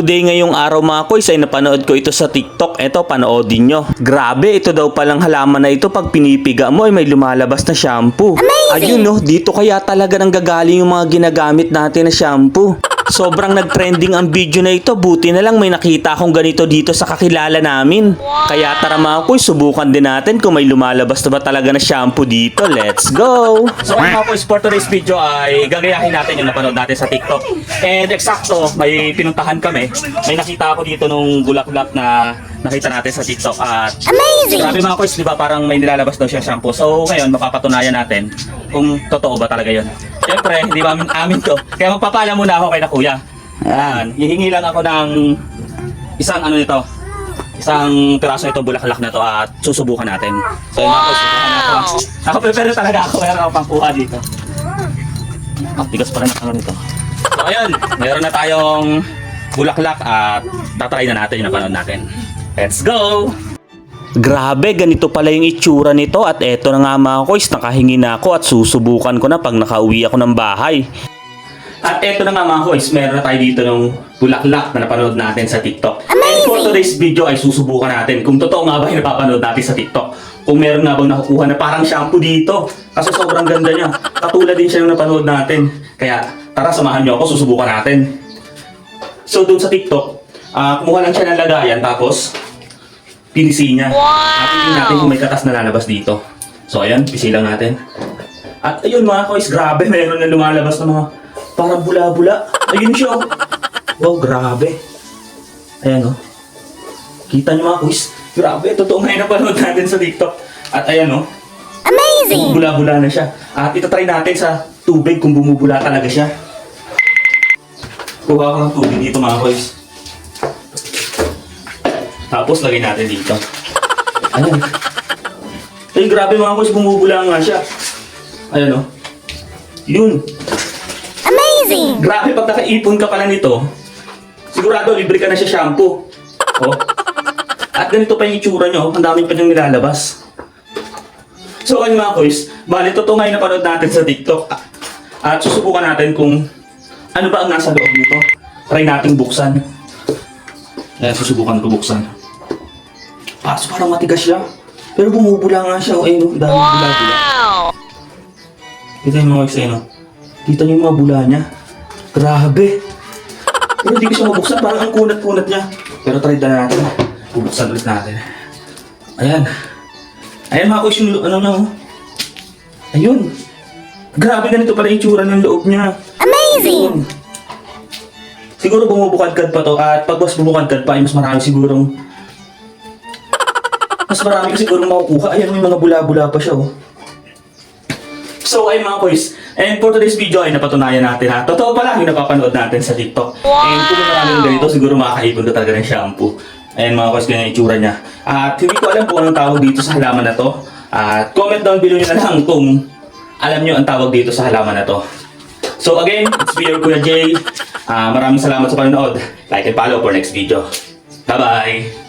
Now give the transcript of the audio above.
Today ngayong araw mga koys ay napanood ko ito sa TikTok. Ito panoodin nyo. Grabe, ito daw palang halaman na ito pag pinipiga mo ay may lumalabas na shampoo. Ayun no, dito kaya talaga nang gagaling yung mga ginagamit natin na shampoo. Sobrang nag-trending ang video na ito. Buti na lang may nakita akong ganito dito sa kakilala namin. Kaya tara mga koys, subukan din natin kung may lumalabas na ba talaga na shampoo dito. Let's go! So mga koys, for today's video ay gagayahin natin yung napanood natin sa TikTok. And eksakto, may pinuntahan kami. May nakita ako dito nung bulaklak na nakita natin sa TikTok. At Amazing! Grabe mga koys, di ba parang may nilalabas daw siya shampoo. So ngayon, mapapatunayan natin kung totoo ba talaga yun. Siyempre, hindi ba amin, amin to. Kaya magpapala muna ako kay na kuya. Ayan, hihingi lang ako ng isang ano nito. Isang piraso nito bulaklak na to at susubukan natin. So subukan natin. Ako prepare talaga ako. Meron ako pang kuha dito. Ang tigas pa rin ang ano nito. So ayun, meron na tayong bulaklak at tatry na natin yung napanood natin. Let's go! Grabe, ganito pala yung itsura nito at eto na nga mga koys, nakahingi na ako at susubukan ko na pag nakauwi ako ng bahay. At eto na nga mga koys, meron na tayo dito ng bulaklak na napanood natin sa TikTok. And for today's video ay susubukan natin kung totoo nga ba yung napapanood natin sa TikTok. Kung meron nga bang nakukuha na parang shampoo dito. Kasi sobrang ganda niya. Katulad din siya ng napanood natin. Kaya tara samahan niyo ako, susubukan natin. So doon sa TikTok, ah kumuha lang siya ng lagayan tapos pinisi niya. At tingnan natin kung may katas na lalabas dito. So ayan, pisi lang natin. At ayun mga kois, grabe, meron na lumalabas na mga parang bula-bula. Ayun siya. oh. Wow, grabe. Ayan oh. Kita niyo mga kois, grabe, totoo nga yung napanood natin sa TikTok. At ayan oh, Amazing! bumubula-bula na siya. At itatry natin sa tubig kung bumubula talaga siya. Kuha ko ng tubig dito mga boys. Tapos lagay natin dito. Ayan. Ay, grabe mga boys, bumubula nga siya. Ayan o. Yun. Amazing! Grabe pag nakaipon ka pala nito, sigurado libre ka na siya shampoo. Oh. At ganito pa yung itsura nyo, ang dami pa niyang nilalabas. So ayun mga boys, bali totoo nga yung napanood natin sa TikTok. At susubukan natin kung ano ba ang nasa loob nito. Try nating buksan. Ayan, susubukan ko buksan. Ah, so parang matigas siya. Pero bumubula nga siya. O, ayun, oh, dami bula-bula. Kita yung mga oh. Kita niyo yung mga bula niya. Grabe. Pero hindi ko siya mabuksan. Parang ang kunat-kunat niya. Pero try na natin. Bubuksan ulit natin. Ayan. Ayan mga kuys yung ano niya oh. Ayun. Grabe ganito pala yung tsura ng loob niya. Amazing! Ayun. Siguro bumubukadkad pa to at pag mas bumukadkad pa ay mas marami sigurong mas marami ko siguro makukuha. Ayan, may mga bula-bula pa siya oh. So ay mga boys, and for today's video ay napatunayan natin ha. Totoo pala yung napapanood natin sa TikTok. And kung marami ng ganito, siguro makakaipon ka talaga ng shampoo. Ayan mga boys, ganyan yung itsura niya. At hindi ko alam kung anong tawag dito sa halaman na to. At comment down below nyo na lang kung alam nyo ang tawag dito sa halaman na to. So again, it's me your Kuya Jay. Ah, maraming salamat sa panonood. Like and follow for next video. Bye-bye!